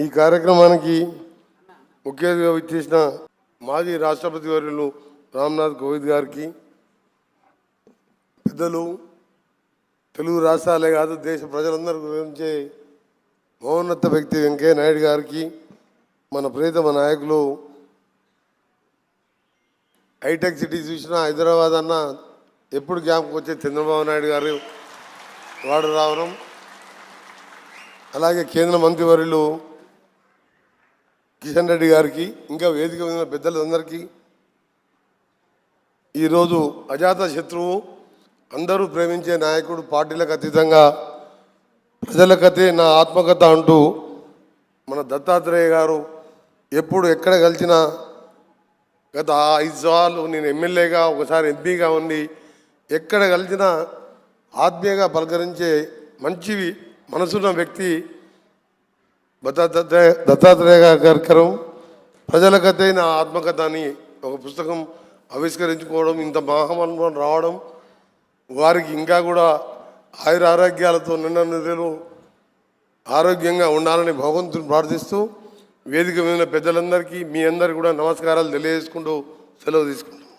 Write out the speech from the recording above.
ఈ కార్యక్రమానికి ముఖ్య అతిథిగా ఇచ్చేసిన మాజీ రాష్ట్రపతి వర్యులు రామ్నాథ్ కోవింద్ గారికి పెద్దలు తెలుగు రాష్ట్రాలే కాదు దేశ ప్రజలందరి గురించి మహోన్నత వ్యక్తి వెంకయ్య నాయుడు గారికి మన ప్రియతమ నాయకులు హైటెక్ సిటీ చూసిన హైదరాబాద్ అన్న ఎప్పుడు జ్ఞాపకం వచ్చే చంద్రబాబు నాయుడు గారు వాడు రావడం. అలాగే కేంద్ర మంత్రివర్యులు కిషన్ రెడ్డి గారికి ఇంకా వేదిక ఉన్న పెద్దలందరికీ ఈరోజు అజాత శత్రువు అందరూ ప్రేమించే నాయకుడు పార్టీలకు అతీతంగా ప్రజలకతే నా ఆత్మకథ అంటూ మన దత్తాత్రేయ గారు ఎప్పుడు ఎక్కడ కలిసినా గత ఐదు సార్లు నేను ఎమ్మెల్యేగా ఒకసారి ఎంపీగా ఉండి ఎక్కడ కలిసినా ఆత్మీయంగా పలకరించే మంచి మనసున్న వ్యక్తి దత్తాత్రేయ దత్తాత్రేయ గారి కార్యక్రమం ప్రజలకతే నా ఆత్మకథ అని ఒక పుస్తకం ఆవిష్కరించుకోవడం ఇంత మహామనుభవం రావడం వారికి ఇంకా కూడా ఆయుర ఆరోగ్యాలతో నిన్న నిధులు ఆరోగ్యంగా ఉండాలని భగవంతుని ప్రార్థిస్తూ వేదిక మీద పెద్దలందరికీ మీ అందరికీ కూడా నమస్కారాలు తెలియజేసుకుంటూ సెలవు తీసుకుంటాం